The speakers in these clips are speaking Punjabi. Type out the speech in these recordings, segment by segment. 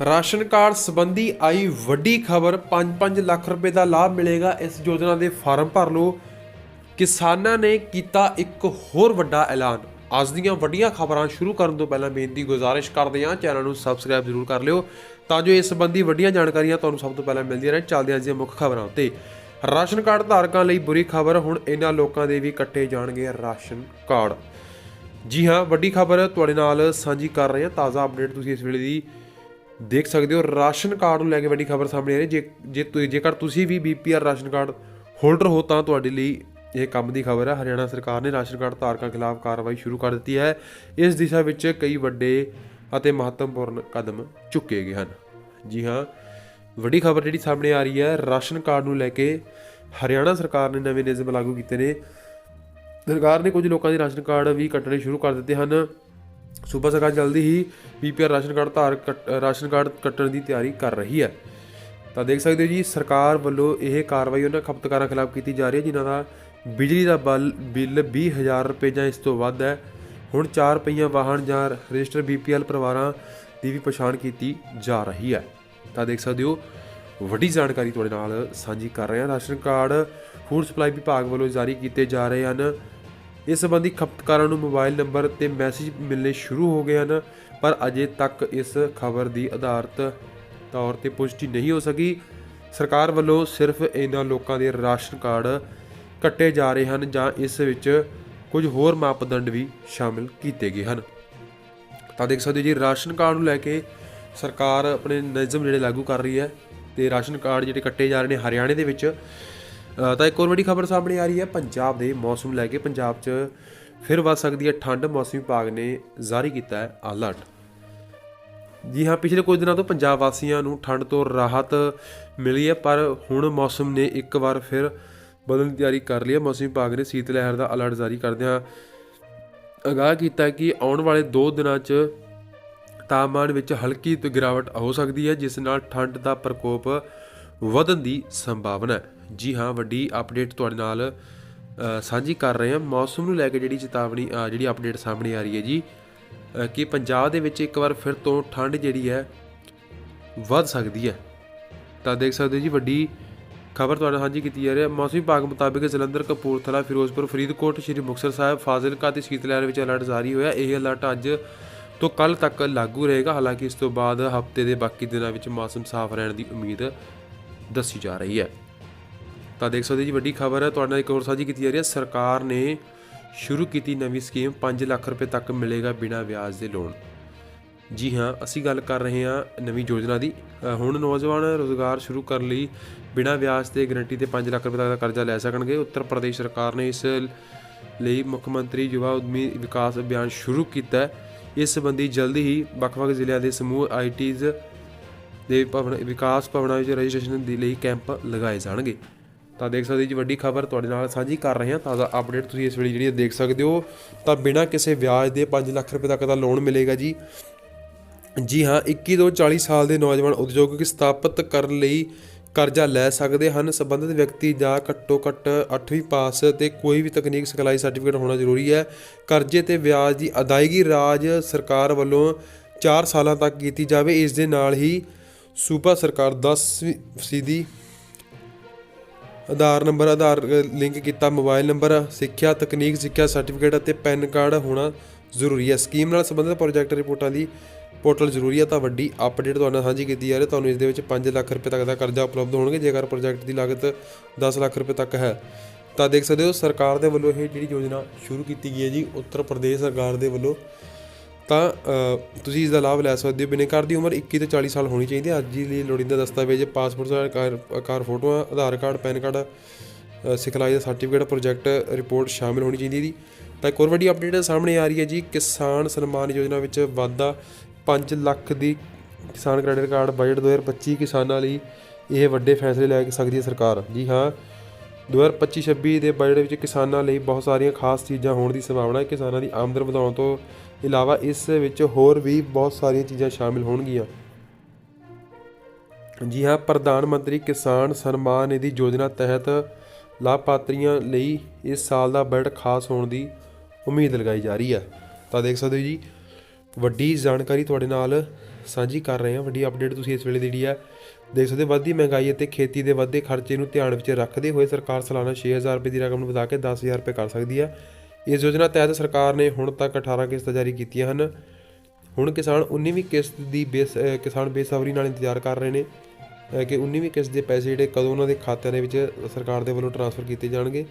ਰਾਸ਼ਨ ਕਾਰਡ ਸੰਬੰਧੀ ਆਈ ਵੱਡੀ ਖਬਰ 5-5 ਲੱਖ ਰੁਪਏ ਦਾ ਲਾਭ ਮਿਲੇਗਾ ਇਸ ਯੋਜਨਾ ਦੇ ਫਾਰਮ ਭਰ ਲਓ। ਕਿਸਾਨਾਂ ਨੇ ਕੀਤਾ ਇੱਕ ਹੋਰ ਵੱਡਾ ਐਲਾਨ। ਅੱਜ ਦੀਆਂ ਵੱਡੀਆਂ ਖਬਰਾਂ ਸ਼ੁਰੂ ਕਰਨ ਤੋਂ ਪਹਿਲਾਂ ਬੇਨਤੀ ਗੁਜ਼ਾਰਿਸ਼ ਕਰਦੇ ਹਾਂ, ਚੈਨਲ ਨੂੰ ਸਬਸਕ੍ਰਾਈਬ ਜ਼ਰੂਰ ਕਰ ਲਿਓ ਤਾਂ ਜੋ ਇਸ ਸੰਬੰਧੀ ਵੱਡੀਆਂ ਜਾਣਕਾਰੀਆਂ ਤੁਹਾਨੂੰ ਸਭ ਤੋਂ ਪਹਿਲਾਂ ਮਿਲਦੀਆਂ ਰਹਿਣ। ਚੱਲਦੇ ਹਾਂ ਅੱਜ ਦੀਆਂ ਮੁੱਖ ਖਬਰਾਂ ਉੱਤੇ। ਰਾਸ਼ਨ ਕਾਰਡ ਧਾਰਕਾਂ ਲਈ ਬੁਰੀ ਖਬਰ, ਹੁਣ ਇਹਨਾਂ ਲੋਕਾਂ ਦੇ ਵੀ ਕੱਟੇ ਜਾਣਗੇ ਰਾਸ਼ਨ ਕਾਰਡ। ਜੀ ਹਾਂ, ਵੱਡੀ ਖਬਰ ਤੁਹਾਡੇ ਨਾਲ ਸਾਂਝੀ ਕਰ ਰਹੇ ਹਾਂ। ਤਾਜ਼ਾ ਅਪਡੇਟ ਤੁਸੀਂ ਇਸ ਵੇਲੇ ਦੀ ਦੇਖ ਸਕਦੇ ਹੋ, ਰਾਸ਼ਨ ਕਾਰਡ ਨੂੰ ਲੈ ਕੇ ਵੱਡੀ ਖਬਰ ਸਾਹਮਣੇ ਆ ਰਹੀ ਜੇ ਜੇ ਤੁ- ਜੇਕਰ ਤੁਸੀਂ ਵੀ ਬੀਪੀਆਰ ਰਾਸ਼ਨ ਕਾਰਡ ਹੋਲਡਰ ਹੋ ਤਾਂ ਤੁਹਾਡੇ ਲਈ ਇਹ ਕੰਮ ਦੀ ਖਬਰ ਹੈ। ਹਰਿਆਣਾ ਸਰਕਾਰ ਨੇ ਰਾਸ਼ਨ ਕਾਰਡ ਧਾਰਕਾਂ ਖਿਲਾਫ ਕਾਰਵਾਈ ਸ਼ੁਰੂ ਕਰ ਦਿੱਤੀ ਹੈ। ਇਸ ਦਿਸ਼ਾ ਵਿੱਚ ਕਈ ਵੱਡੇ ਅਤੇ ਮਹੱਤਵਪੂਰਨ ਕਦਮ ਚੁੱਕੇ ਗਏ ਹਨ। ਜੀ ਹਾਂ, ਵੱਡੀ ਖਬਰ ਜਿਹੜੀ ਸਾਹਮਣੇ ਆ ਰਹੀ ਹੈ, ਰਾਸ਼ਨ ਕਾਰਡ ਨੂੰ ਲੈ ਕੇ ਹਰਿਆਣਾ ਸਰਕਾਰ ਨੇ ਨਵੇਂ ਨਿਯਮ ਲਾਗੂ ਕੀਤੇ ਨੇ। ਸਰਕਾਰ ਨੇ ਕੁਝ ਲੋਕਾਂ ਦੇ ਰਾਸ਼ਨ ਕਾਰਡ ਵੀ ਕੱਟਣੇ ਸ਼ੁਰੂ ਕਰ ਦਿੱਤੇ ਹਨ। ਸੂਬਾ ਸਰਕਾਰ ਜਲਦੀ ਹੀ ਪੀਪੀਆਰ ਰਾਸ਼ਨ ਕਾਰਡ ਧਾਰ ਕੱਟ- ਰਾਸ਼ਨ ਕਾਰਡ ਕੱਟਣ ਦੀ ਤਿਆਰੀ ਕਰ ਰਹੀ ਹੈ। ਤਾਂ ਦੇਖ ਸਕਦੇ ਹੋ ਜੀ, ਸਰਕਾਰ ਵੱਲੋਂ ਇਹ ਕਾਰਵਾਈ ਉਹਨਾਂ ਖਪਤਕਾਰਾਂ ਖਿਲਾਫ ਕੀਤੀ ਜਾ ਰਹੀ ਹੈ, ਜਿਨ੍ਹਾਂ ਦਾ ਬਿਜਲੀ ਦਾ ਬਲ, ਬਿੱਲ 20000 ਰੁਪਏ ਜਾਂ ਇਸ ਤੋਂ ਵੱਧ ਹੈ। ਹੁਣ 4 ਪਹੀਆ ਵਾਹਨ ਜਾਂ ਰਜਿਸਟਰ ਬੀਪੀਐਲ ਪਰਿਵਾਰਾਂ ਦੀ ਵੀ ਪਛਾਣ ਕੀਤੀ ਜਾ ਰਹੀ ਹੈ। ਤਾਂ ਦੇਖ ਸਕਦੇ ਹੋ, ਵੱਡੀ ਜਾਣਕਾਰੀ ਤੁਹਾਡੇ ਨਾਲ ਸਾਂਝੀ ਕਰ ਰਹੇ ਹਾਂ। ਰਾਸ਼ਨ ਕਾਰਡ ਫੂਡ ਸਪਲਾਈ ਵਿਭਾਗ ਵੱਲੋਂ ਜਾਰੀ ਕੀਤੇ ਜਾ ਰਹੇ ਹਨ। ਇਸ ਸੰਬੰਧੀ ਖਪਤਕਾਰਾਂ ਨੂੰ ਮੋਬਾਈਲ ਨੰਬਰ ਤੇ ਮੈਸੇਜ ਮਿਲਣੇ ਸ਼ੁਰੂ ਹੋ ਗਏ ਹਨ, ਪਰ ਅਜੇ ਤੱਕ ਇਸ ਖਬਰ ਦੀ ਆਧਾਰਿਤ ਤੌਰ ਤੇ ਪੁਸ਼ਟੀ ਨਹੀਂ ਹੋ ਸਕੀ। ਸਰਕਾਰ ਵੱਲੋਂ ਸਿਰਫ ਇਹਨਾਂ ਲੋਕਾਂ ਦੇ ਰਾਸ਼ਨ ਕਾਰਡ ਕੱਟੇ ਜਾ ਰਹੇ ਹਨ ਜਾਂ ਇਸ ਵਿੱਚ ਕੁਝ ਹੋਰ ਮਾਪਦੰਡ ਵੀ ਸ਼ਾਮਿਲ ਕੀਤੇ ਗਏ ਹਨ। ਤਾਂ ਦੇਖ ਸਕਦੇ ਹੋ ਜੀ, ਰਾਸ਼ਨ ਕਾਰਡ ਨੂੰ ਲੈ ਕੇ ਸਰਕਾਰ ਆਪਣੇ ਨਿਯਮ ਜਿਹੜੇ ਲਾਗੂ ਕਰ ਰਹੀ ਹੈ ਤੇ ਰਾਸ਼ਨ ਕਾਰਡ ਜਿਹੜੇ ਕੱਟੇ ਜਾ ਰਹੇ ਨੇ ਹਰਿਆਣੇ ਦੇ ਵਿੱਚ ਤਾਂ ਇੱਕ ਹੋਰ ਵੱਡੀ ਖਬਰ ਸਾਹਮਣੇ ਆ ਰਹੀ ਹੈ। ਪੰਜਾਬ ਦੇ ਮੌਸਮ ਲੈ ਕੇ ਪੰਜਾਬ 'ਚ ਫਿਰ ਵੱਧ ਸਕਦੀ ਹੈ ਠੰਡ। ਮੌਸਮ ਵਿਭਾਗ ਨੇ ਜਾਰੀ ਕੀਤਾ ਹੈ ਅਲਰਟ ਜੀ ਹਾਂ, ਪਿਛਲੇ ਕੁਝ ਦਿਨਾਂ ਤੋਂ ਪੰਜਾਬ ਵਾਸੀਆਂ ਨੂੰ ਠੰਡ ਤੋਂ ਰਾਹਤ ਮਿਲੀ ਹੈ, ਪਰ ਹੁਣ ਮੌਸਮ ਨੇ ਇੱਕ ਵਾਰ ਫਿਰ ਬਦਲਣ ਦੀ ਤਿਆਰੀ ਕਰ ਲਈ ਹੈ। ਮੌਸਮ ਵਿਭਾਗ ਨੇ ਸੀਤ ਲਹਿਰ ਦਾ ਅਲਰਟ ਜਾਰੀ ਕਰਦਿਆਂ ਅਗਾਹ ਕੀਤਾ ਕਿ ਆਉਣ ਵਾਲੇ 2 ਦਿਨਾਂ 'ਚ ਤਾਪਮਾਨ ਵਿੱਚ ਹਲਕੀ ਤੋਂ ਗਿਰਾਵਟ ਹੋ ਸਕਦੀ ਹੈ, ਜਿਸ ਨਾਲ ਠੰਡ ਦਾ ਪ੍ਰਕੋਪ ਵਧਣ ਦੀ ਸੰਭਾਵਨਾ ਹੈ। ਜੀ ਹਾਂ, ਵੱਡੀ ਅਪਡੇਟ ਤੁਹਾਡੇ ਨਾਲ ਸਾਂਝੀ ਕਰ ਰਹੇ ਹਾਂ। ਮੌਸਮ ਨੂੰ ਲੈ ਕੇ ਜਿਹੜੀ ਚੇਤਾਵਨੀ ਜਿਹੜੀ ਅਪਡੇਟ ਸਾਹਮਣੇ ਆ ਰਹੀ ਹੈ ਜੀ ਕਿ ਪੰਜਾਬ ਦੇ ਵਿੱਚ ਇੱਕ ਵਾਰ ਫਿਰ ਤੋਂ ਠੰਡ ਜਿਹੜੀ ਹੈ, ਵੱਧ ਸਕਦੀ ਹੈ। ਤਾਂ ਦੇਖ ਸਕਦੇ ਹੋ ਜੀ, ਵੱਡੀ ਖਬਰ ਤੁਹਾਡੇ ਨਾਲ ਸਾਂਝੀ ਕੀਤੀ ਜਾ ਰਹੀ ਹੈ। ਮੌਸਮ ਵਿਭਾਗ ਮੁਤਾਬਕ ਜਲੰਧਰ, ਕਪੂਰਥਲਾ, ਫਿਰੋਜ਼ਪੁਰ, ਫਰੀਦਕੋਟ, ਸ਼੍ਰੀ ਮੁਕਤਸਰ ਸਾਹਿਬ, ਫਾਜ਼ਿਲਕਾ ਤੇ ਸੀਤਲਹਿਰ ਵਿੱਚ ਅਲਰਟ ਜਾਰੀ ਹੋਇਆ ਇਹ ਅਲਰਟ ਅੱਜ ਤੋਂ ਕੱਲ ਤੱਕ ਲਾਗੂ ਰਹੇਗਾ। ਹਾਲਾਂਕਿ ਇਸ ਤੋਂ ਬਾਅਦ ਹਫ਼ਤੇ ਦੇ ਬਾਕੀ ਦਿਨਾਂ ਵਿੱਚ ਮੌਸਮ ਸਾਫ਼ ਰਹਿਣ ਦੀ ਉਮੀਦ ਦੱਸੀ ਜਾ ਰਹੀ ਹੈ। ਤਾਂ ਦੇਖ ਸਕਦੇ ਜੀ, ਵੱਡੀ ਖਬਰ ਹੈ, ਤੁਹਾਡੇ ਨਾਲ ਇੱਕ ਹੋਰ ਸਾਂਝੀ ਕੀਤੀ ਜਾ ਰਹੀ ਹੈ। ਸਰਕਾਰ ਨੇ ਸ਼ੁਰੂ ਕੀਤੀ ਨਵੀਂ ਸਕੀਮ 5 ਲੱਖ ਰੁਪਏ ਤੱਕ ਮਿਲੇਗਾ ਬਿਨਾਂ ਵਿਆਜ ਦੇ ਲੋਨ। ਜੀ ਹਾਂ, ਅਸੀਂ ਗੱਲ ਕਰ ਰਹੇ ਹਾਂ ਨਵੀਂ ਯੋਜਨਾ ਦੀ। ਹੁਣ ਨੌਜਵਾਨ ਰੋਜ਼ਗਾਰ ਸ਼ੁਰੂ ਕਰਨ ਲਈ ਬਿਨਾਂ ਵਿਆਜ ਤੇ ਗਾਰੰਟੀ ਤੇ 5 ਲੱਖ ਰੁਪਏ ਤੱਕ ਦਾ ਕਰਜ਼ਾ ਲੈ ਸਕਣਗੇ। ਉੱਤਰ ਪ੍ਰਦੇਸ਼ ਸਰਕਾਰ ਨੇ ਇਸ ਲਈ ਮੁੱਖ ਮੰਤਰੀ ਯੁਵਾ ਉਦਮੀ ਵਿਕਾਸ ਅਭਿਆਨ ਸ਼ੁਰੂ ਕੀਤਾ ਹੈ। ਇਸ ਸੰਬੰਧੀ ਜਲਦੀ ਹੀ ਵੱਖ-ਵੱਖ ਜ਼ਿਲ੍ਹਿਆਂ ਦੇ ਸਮੂਹ ਆਈਟੀਜ਼ ਦੇ ਭਵਨ, ਵਿਕਾਸ ਭਵਨਾਂ ਵਿੱਚ ਰਜਿਸਟ੍ਰੇਸ਼ਨ ਦੇ ਲਈ ਕੈਂਪ ਲਗਾਏ ਜਾਣਗੇ। ਤਾਂ ਦੇਖ ਸਕਦੇ ਜੀ, ਵੱਡੀ ਖਬਰ ਤੁਹਾਡੇ ਨਾਲ ਸਾਂਝੀ ਕਰ ਰਹੇ ਹਾਂ। ਤਾਜ਼ਾ ਅਪਡੇਟ ਤੁਸੀਂ ਇਸ ਵੇਲੇ ਜਿਹੜੀ ਦੇਖ ਸਕਦੇ ਹੋ, ਤਾਂ ਬਿਨਾਂ ਕਿਸੇ ਵਿਆਜ ਦੇ 5 ਲੱਖ ਰੁਪਏ ਤੱਕ ਦਾ ਲੋਨ ਮਿਲੇਗਾ ਜੀ। ਜੀ ਹਾਂ 21 ਤੋਂ 40 ਸਾਲ ਦੇ ਨੌਜਵਾਨ ਉਦਯੋਗਿਕ ਸਥਾਪਿਤ ਕਰਨ ਲਈ ਕਰਜ਼ਾ ਲੈ ਸਕਦੇ ਹਨ। ਸੰਬੰਧਿਤ ਵਿਅਕਤੀ ਜਾਂ ਘੱਟੋ ਘੱਟ 8ਵੀਂ ਪਾਸ ਤੇ ਕੋਈ ਵੀ ਤਕਨੀਕ ਸਿਖਲਾਈ ਸਰਟੀਫਿਕੇਟ ਹੋਣਾ ਜ਼ਰੂਰੀ ਹੈ। ਕਰਜ਼ੇ ਤੇ ਵਿਆਜ ਦੀ ਅਦਾਇਗੀ ਰਾਜ ਸਰਕਾਰ ਵੱਲੋਂ 4 ਸਾਲਾਂ ਤੱਕ ਕੀਤੀ ਜਾਵੇ। ਇਸ ਦੇ ਨਾਲ ਹੀ ਸੂਬਾ ਸਰਕਾਰ 10 ਫੀਸਦੀ ਆਧਾਰ ਨੰਬਰ, ਆਧਾਰ ਲਿੰਕ ਕੀਤਾ, ਮੋਬਾਈਲ ਨੰਬਰ, ਸਿੱਖਿਆ, ਤਕਨੀਕ, ਸਿੱਖਿਆ ਸਰਟੀਫਿਕੇਟ ਅਤੇ ਪੈਨ ਕਾਰਡ ਹੋਣਾ ਜ਼ਰੂਰੀ ਹੈ। ਸਕੀਮ ਨਾਲ ਸੰਬੰਧਿਤ ਪ੍ਰੋਜੈਕਟ ਰਿਪੋਰਟਾਂ ਦੀ ਪੋਰਟਲ ਜ਼ਰੂਰੀ ਹੈ ਤਾਂ ਵੱਡੀ ਅਪਡੇਟ ਤੁਹਾਡੇ ਨਾਲ ਸਾਂਝੀ ਕੀਤੀ ਜਾ ਰਹੀ ਹੈ। ਤੁਹਾਨੂੰ ਇਸ ਦੇ ਵਿੱਚ 5 ਲੱਖ ਰੁਪਏ ਤੱਕ ਦਾ ਕਰਜ਼ਾ ਉਪਲਬਧ ਹੋਣਗੇ, ਜੇਕਰ ਪ੍ਰੋਜੈਕਟ ਦੀ ਲਾਗਤ 10 ਲੱਖ ਰੁਪਏ ਤੱਕ ਹੈ। ਤਾਂ ਦੇਖ ਸਕਦੇ ਹੋ, ਸਰਕਾਰ ਦੇ ਵੱਲੋਂ ਇਹ ਜਿਹੜੀ ਯੋਜਨਾ ਸ਼ੁਰੂ ਕੀਤੀ ਗਈ ਹੈ ਜੀ, ਉੱਤਰ ਪ੍ਰਦੇਸ਼ ਸਰਕਾਰ ਦੇ ਵੱਲੋਂ ਤਾਂ ਤੁਸੀਂ ਇਸ ਦਾ ਲਾਭ ਲੈ ਸਕਦੇ ਹੋ। ਬਿਨੇਕਾਰ ਦੀ ਉਮਰ 21 ਤੋਂ 40 ਸਾਲ ਹੋਣੀ ਚਾਹੀਦੀ ਹੈ। ਅੱਜ ਲਈ ਲੋੜੀਂਦਾ ਦਸਤਾਵੇਜ਼, ਪਾਸਪੋਰਟ ਦਾ ਆਕਾਰ ਫੋਟੋਆਂ, ਆਧਾਰ ਕਾਰਡ, ਪੈਨ ਕਾਰਡ ਸਿਖਲਾਈ ਦਾ ਸਰਟੀਫਿਕੇਟ, ਪ੍ਰੋਜੈਕਟ, ਰਿਪੋਰਟ ਸ਼ਾਮਿਲ ਹੋਣੀ ਚਾਹੀਦੀ ਹੈ ਤਾਂ ਇੱਕ ਹੋਰ ਵੱਡੀ ਅਪਡੇਟ ਸਾਹਮਣੇ ਆ ਰਹੀ ਹੈ ਜੀ। ਕਿਸਾਨ ਸਨਮਾਨ ਯੋਜਨਾ ਵਿੱਚ ਵਾਧਾ 5 ਲੱਖ ਦੀ ਕਿਸਾਨ ਕ੍ਰੈਡਿਟ ਕਾਰਡ ਬਜਟ 2025 ਕਿਸਾਨਾਂ ਲਈ ਇਹ ਵੱਡੇ ਫੈਸਲੇ ਲੈ ਸਕਦੀ ਹੈ ਸਰਕਾਰ। ਜੀ ਹਾਂ 2025-26 ਦੇ ਬਜਟ ਵਿੱਚ ਕਿਸਾਨਾਂ ਲਈ ਬਹੁਤ ਸਾਰੀਆਂ ਖਾਸ ਚੀਜ਼ਾਂ ਹੋਣ ਦੀ ਸੰਭਾਵਨਾ ਹੈ। ਕਿਸਾਨਾਂ ਦੀ ਆਮਦਨ ਵਧਾਉਣ ਤੋਂ ਇਲਾਵਾ ਇਸ ਵਿੱਚ ਹੋਰ ਵੀ ਬਹੁਤ ਸਾਰੀਆਂ ਚੀਜ਼ਾਂ ਸ਼ਾਮਿਲ ਹੋਣਗੀਆਂ। ਜੀ ਹਾਂ, ਪ੍ਰਧਾਨ ਮੰਤਰੀ ਕਿਸਾਨ ਸਨਮਾਨ ਨਿਧੀ ਯੋਜਨਾ ਤਹਿਤ ਲਾਭਪਾਤਰੀਆਂ ਲਈ ਇਸ ਸਾਲ ਦਾ ਬਜਟ ਖਾਸ ਹੋਣ ਦੀ ਉਮੀਦ ਲਗਾਈ ਜਾ ਰਹੀ ਹੈ। ਤਾਂ ਦੇਖ ਸਕਦੇ ਹੋ ਜੀ, ਵੱਡੀ ਜਾਣਕਾਰੀ ਤੁਹਾਡੇ ਨਾਲ ਸਾਂਝੀ ਕਰ ਰਹੇ ਹਾਂ। ਵੱਡੀ ਅਪਡੇਟ ਤੁਸੀਂ ਇਸ ਵੇਲੇ ਜਿਹੜੀ ਹੈ। ਦੇਖ ਸਕਦੇ ਹੋ ਵੱਧਦੀ ਮਹਿੰਗਾਈ ਅਤੇ ਖੇਤੀ ਦੇ ਵੱਧਦੇ ਖਰਚੇ ਨੂੰ ਧਿਆਨ ਵਿੱਚ ਰੱਖਦੇ ਹੋਏ ਸਰਕਾਰ ਸਾਲਾਨਾ 6000 ਰੁਪਏ ਦੀ ਰਕਮ ਨੂੰ ਵਧਾ ਕੇ 10000 ਰੁਪਏ ਕਰ ਸਕਦੀ ਹੈ। ਇਸ ਯੋਜਨਾ ਤਹਿਤ ਸਰਕਾਰ ਨੇ ਹੁਣ ਤੱਕ 18 ਕਿਸ਼ਤਾਂ ਜਾਰੀ ਕੀਤੀਆਂ ਹਨ। ਹੁਣ ਕਿਸਾਨ 19ਵੀਂ ਕਿਸ਼ਤ ਦੀ ਬੇਸ ਕਿਸਾਨ ਬੇਸਬਰੀ ਨਾਲ ਇੰਤਜ਼ਾਰ ਕਰ ਰਹੇ ਨੇ ਕਿ 19ਵੀਂ ਕਿਸ਼ਤ ਦੇ ਪੈਸੇ ਜਿਹੜੇ ਕਦੋਂ ਉਹਨਾਂ ਦੇ ਖਾਤਿਆਂ ਦੇ ਵਿੱਚ ਸਰਕਾਰ ਦੇ ਵੱਲੋਂ ਟ੍ਰਾਂਸਫਰ ਕੀਤੇ ਜਾਣਗੇ।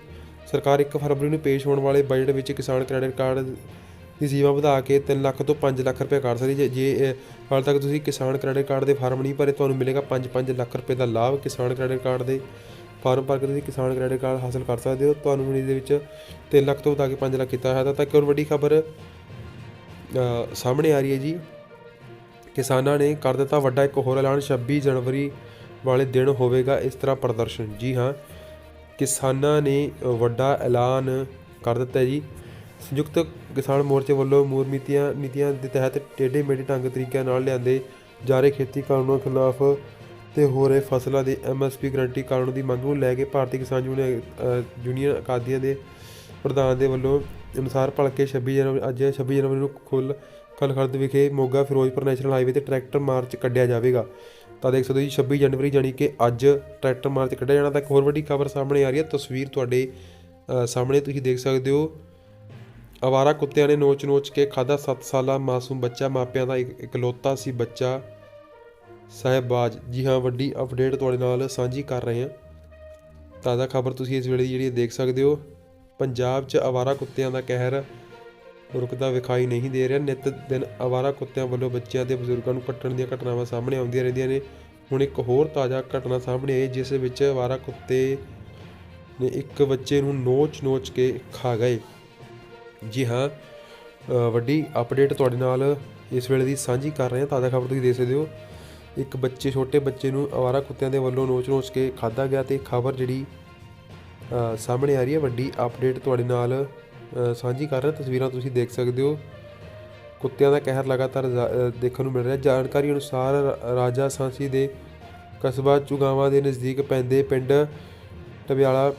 ਸਰਕਾਰ 1 ਫਰਵਰੀ ਨੂੰ ਪੇਸ਼ ਹੋਣ ਵਾਲੇ ਬਜਟ ਵਿੱਚ ਕਿਸਾਨ ਕ੍ਰੈਡਿਟ ਕਾਰਡ ਦੀ ਸੀਮਾ ਵਧਾ ਕੇ 3 ਲੱਖ ਤੋਂ 5 ਲੱਖ ਰੁਪਏ ਕਰ ਸਕਦੀ ਜੇ ਜੇ ਅਹ, ਹਾਲ ਤੱਕ ਤੁਸੀਂ ਕਿਸਾਨ ਕ੍ਰੈਡਿਟ ਕਾਰਡ ਦੇ ਫਾਰਮ ਨਹੀਂ ਭਰੇ ਤੁਹਾਨੂੰ ਮਿਲੇਗਾ 5-5 ਲੱਖ ਰੁਪਏ ਦਾ ਲਾਭ ਕਿਸਾਨ ਕ੍ਰੈਡਿਟ ਕਾਰਡ ਦੇ ਫਾਰਮ ਭਰ ਕੇ ਤੁਸੀਂ ਕਿਸਾਨ ਕ੍ਰੈਡਿਟ ਕਾਰਡ ਹਾਸਲ ਕਰ ਸਕਦੇ ਹੋ। ਤੁਹਾਨੂੰ ਹੁਣ ਇਹਦੇ ਵਿੱਚ 3 ਲੱਖ ਤੋਂ ਵਧਾ ਕੇ 5 ਲੱਖ ਕੀਤਾ ਹੋਇਆ ਤਾਂ ਇੱਕ ਹੋਰ ਵੱਡੀ ਖਬਰ ਸਾਹਮਣੇ ਆ ਰਹੀ ਹੈ ਜੀ। ਕਿਸਾਨਾਂ ਨੇ ਕਰ ਦਿੱਤਾ ਵੱਡਾ ਇੱਕ ਹੋਰ ਐਲਾਨ 26 ਜਨਵਰੀ ਵਾਲੇ ਦਿਨ ਹੋਵੇਗਾ ਇਸ ਤਰ੍ਹਾਂ ਪ੍ਰਦਰਸ਼ਨ। ਜੀ ਹਾਂ ਕਿਸਾਨਾਂ ਨੇ ਵੱਡਾ ਐਲਾਨ ਕਰ ਦਿੱਤਾ ਜੀ। ਸੰਯੁਕਤ ਕਿਸਾਨ ਮੋਰਚੇ ਵੱਲੋਂ ਮੂਰ ਨੀਤੀਆਂ ਨੀਤੀਆਂ ਦੇ ਤਹਿਤ ਟੇਢੇ ਮੇਢੇ ਢੰਗ ਤਰੀਕਿਆਂ ਨਾਲ ਲਿਆਂਦੇ ਜਾ ਰਹੇ ਖੇਤੀ ਕਾਨੂੰਨਾਂ ਖਿਲਾਫ ਤੇ ਹੋ ਰਹੇ ਫਸਲਾਂ ਦੇ ਐਮਐਸਪੀ ਗਰੰਟੀ ਕਾਨੂੰਨ ਦੀ ਮੰਗ ਨੂੰ ਲੈ ਕੇ ਭਾਰਤੀ ਕਿਸਾਨ ਯੂਨੀਅਨ ਯੂਨੀਅਨ ਅਕਾਦੀਆਂ ਦੇ ਪ੍ਰਧਾਨ ਦੇ ਵੱਲੋਂ ਅਨੁਸਾਰ ਭਲਕੇ 26 ਜਨਵਰੀ, ਅੱਜ 26 ਜਨਵਰੀ ਨੂੰ ਖੁੱਲ ਖਲਖਰਦ ਵਿਖੇ ਮੋਗਾ, ਫਿਰੋਜ਼ਪੁਰ ਨੈਸ਼ਨਲ ਹਾਈਵੇ ਤੇ ਟਰੈਕਟਰ ਮਾਰਚ ਕੱਢਿਆ ਜਾਵੇਗਾ। ਤਾਂ ਦੇਖ ਸਕਦੇ ਹੋ ਜੀ 26 ਜਨਵਰੀ ਜਾਨੀ ਕਿ ਅੱਜ ਟਰੈਕਟਰ ਮਾਰਚ ਕੱਢਿਆ ਜਾਣਾ ਤਾਂ ਇੱਕ ਹੋਰ ਵੱਡੀ ਖਬਰ ਸਾਹਮਣੇ ਆ ਰਹੀ ਹੈ। ਤਸਵੀਰ ਤੁਹਾਡੇ ਸਾਹਮਣੇ ਤੁਸੀਂ ਦੇਖ ਸਕਦੇ ਹੋ। ਅਵਾਰਾ ਕੁੱਤਿਆਂ ਨੇ ਨੋਚ-ਨੋਚ ਕੇ ਖਾਦਾ 7 ਸਾਲਾ ਮਾਸੂਮ ਬੱਚਾ। ਮਾਪਿਆਂ ਦਾ ਇੱਕ ਇਕਲੌਤਾ ਸੀ ਬੱਚਾ ਸਾਹਿਬਾਜ। ਜੀ ਹਾਂ, ਵੱਡੀ ਅਪਡੇਟ ਤੁਹਾਡੇ ਨਾਲ ਸਾਂਝੀ ਕਰ ਰਹੇ ਹਾਂ। ਤਾਜ਼ਾ ਖਬਰ ਤੁਸੀਂ ਇਸ ਵੇਲੇ ਜਿਹੜੀ ਦੇਖ ਸਕਦੇ ਹੋ। ਪੰਜਾਬ 'ਚ ਅਵਾਰਾ ਕੁੱਤਿਆਂ ਦਾ ਕਹਿਰ ਰੁਕਦਾ ਵਿਖਾਈ ਨਹੀਂ ਦੇ ਰਿਹਾ। ਨਿਤ ਦਿਨ ਅਵਾਰਾ ਕੁੱਤਿਆਂ ਵੱਲੋਂ ਬੱਚਿਆਂ ਤੇ ਬਜ਼ੁਰਗਾਂ ਨੂੰ ਕੱਟਣ ਦੀਆਂ ਘਟਨਾਵਾਂ ਸਾਹਮਣੇ ਆਉਂਦੀਆਂ ਰਹਿੰਦੀਆਂ ਨੇ। ਹੁਣ ਇੱਕ ਹੋਰ ਤਾਜ਼ਾ ਘਟਨਾ ਸਾਹਮਣੇ ਆਈ, ਜਿਸ ਵਿੱਚ ਅਵਾਰਾ ਕੁੱਤੇ ਨੇ ਇੱਕ ਬੱਚੇ ਨੂੰ ਨੋਚ-ਨੋਚ ਕੇ ਖਾ ਗਏ। ਜੀ ਹਾਂ ਵੱਡੀ ਅਪਡੇਟ ਤੁਹਾਡੇ ਨਾਲ ਇਸ ਵੇਲੇ ਦੀ ਸਾਂਝੀ ਕਰ ਰਹੇ ਹਾਂ। ਤਾਜ਼ਾ ਖਬਰ ਤੁਸੀਂ ਦੇਖ ਸਕਦੇ ਹੋ। ਇੱਕ ਬੱਚੇ, ਛੋਟੇ ਬੱਚੇ ਨੂੰ ਅਵਾਰਾ ਕੁੱਤਿਆਂ ਦੇ ਵੱਲੋਂ ਨੋਚ-ਨੋਚ ਕੇ ਖਾਧਾ ਗਿਆ ਤੇ ਖਬਰ ਜਿਹੜੀ ਸਾਹਮਣੇ ਆ ਰਹੀ ਹੈ। ਵੱਡੀ ਅਪਡੇਟ ਤੁਹਾਡੇ ਨਾਲ ਸਾਂਝੀ ਕਰ ਰਹੇ। ਤਸਵੀਰਾਂ ਤੁਸੀਂ ਦੇਖ ਸਕਦੇ ਹੋ। ਕੁੱਤਿਆਂ ਦਾ ਕਹਿਰ ਲਗਾਤਾਰ ਦੇਖਣ ਨੂੰ ਮਿਲ ਰਿਹਾ। ਜਾਣਕਾਰੀ ਅਨੁਸਾਰ ਰਾਜਾ ਸਾਂਸੀ ਦੇ ਕਸਬਾ ਚੁਗਾਵਾਂ ਦੇ ਨਜ਼ਦੀਕ ਪੈਂਦੇ ਪਿੰਡ ਟਬਿਆਲਾ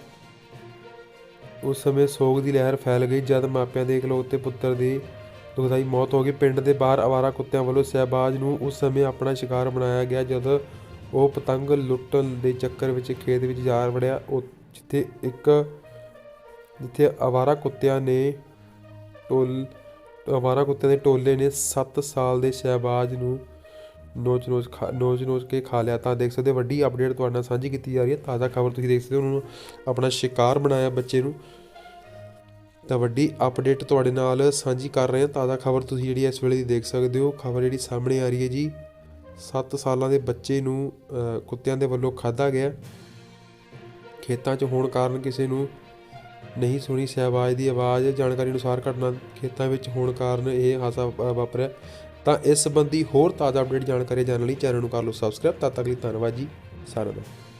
ਉਸ ਸਮੇਂ ਸੋਗ ਦੀ ਲਹਿਰ ਫੈਲ ਗਈ ਜਦ ਮਾਪਿਆਂ ਦੇ ਇਕਲੌਤੇ ਪੁੱਤਰ ਦੀ ਦੁਖਦਾਈ ਮੌਤ ਹੋ ਗਈ। ਪਿੰਡ ਦੇ ਬਾਹਰ ਆਵਾਰਾ ਕੁੱਤਿਆਂ ਵੱਲੋਂ ਸਹਿਬਾਜ ਨੂੰ ਉਸ ਸਮੇਂ ਆਪਣਾ ਸ਼ਿਕਾਰ ਬਣਾਇਆ ਗਿਆ ਜਦੋਂ ਉਹ ਪਤੰਗ ਲੁੱਟਣ ਦੇ ਚੱਕਰ ਵਿੱਚ ਖੇਤ ਵਿੱਚ ਜਾ ਵੜਿਆ। ਉਹ ਜਿੱਥੇ ਇੱਕ, ਜਿੱਥੇ ਆਵਾਰਾ ਕੁੱਤਿਆਂ ਨੇ ਟੋਲ, ਆਵਾਰਾ ਕੁੱਤਿਆਂ ਦੇ ਟੋਲੇ ਨੇ 7 ਸਾਲ ਦੇ ਸਹਿਬਾਜ ਨੂੰ ਨੋਚ ਨੋਚ ਖਾ, ਨੋਚ ਨੋਚ ਕੇ ਖਾ ਲਿਆ, ਤਾਂ ਦੇਖ ਸਕਦੇ ਹੋ ਵੱਡੀ ਅਪਡੇਟ ਤੁਹਾਡੇ ਨਾਲ ਸਾਂਝੀ ਕੀਤੀ ਜਾ ਰਹੀ ਹੈ। ਤਾਜ਼ਾ ਖਬਰ ਤੁਸੀਂ ਦੇਖ ਸਕਦੇ ਹੋ, ਉਹਨੂੰ ਆਪਣਾ ਸ਼ਿਕਾਰ ਬਣਾਇਆ ਬੱਚੇ ਨੂੰ। ਤਾਂ ਵੱਡੀ ਅਪਡੇਟ ਤੁਹਾਡੇ ਨਾਲ ਸਾਂਝੀ ਕਰ ਰਹੇ ਹਾਂ। ਤਾਜ਼ਾ ਖਬਰ ਤੁਸੀਂ ਜਿਹੜੀ ਇਸ ਵੇਲੇ ਦੀ ਦੇਖ ਸਕਦੇ ਹੋ। ਖਬਰ ਜਿਹੜੀ ਸਾਹਮਣੇ ਆ ਰਹੀ ਹੈ ਜੀ 7 ਸਾਲਾਂ ਦੇ ਬੱਚੇ ਨੂੰ ਕੁੱਤਿਆਂ ਦੇ ਵੱਲੋਂ ਖਾਧਾ ਗਿਆ। ਖੇਤਾਂ 'ਚ ਹੋਣ ਕਾਰਨ ਕਿਸੇ ਨੂੰ ਨਹੀਂ ਸੁਣੀ ਸਹਿਬਾਜ ਦੀ ਆਵਾਜ਼। ਜਾਣਕਾਰੀ ਅਨੁਸਾਰ ਘਟਨਾ ਖੇਤਾਂ ਵਿੱਚ ਹੋਣ ਕਾਰਨ ਇਹ ਹਾਦਸਾ ਵਾ- ਵਾਪਰਿਆ। ਤਾਂ ਇਸ ਸੰਬੰਧੀ ਹੋਰ ਤਾਜ਼ਾ ਅਪਡੇਟ ਜਾਣਕਾਰੀ ਜਾਣਨ ਲਈ ਚੈਨਲ ਨੂੰ ਕਰ ਲਓ ਸਬਸਕ੍ਰਾਈਬ। ਤਦ ਤੱਕ ਲਈ ਧੰਨਵਾਦ ਜੀ। ਸਾਰਿਆਂ ਦਾ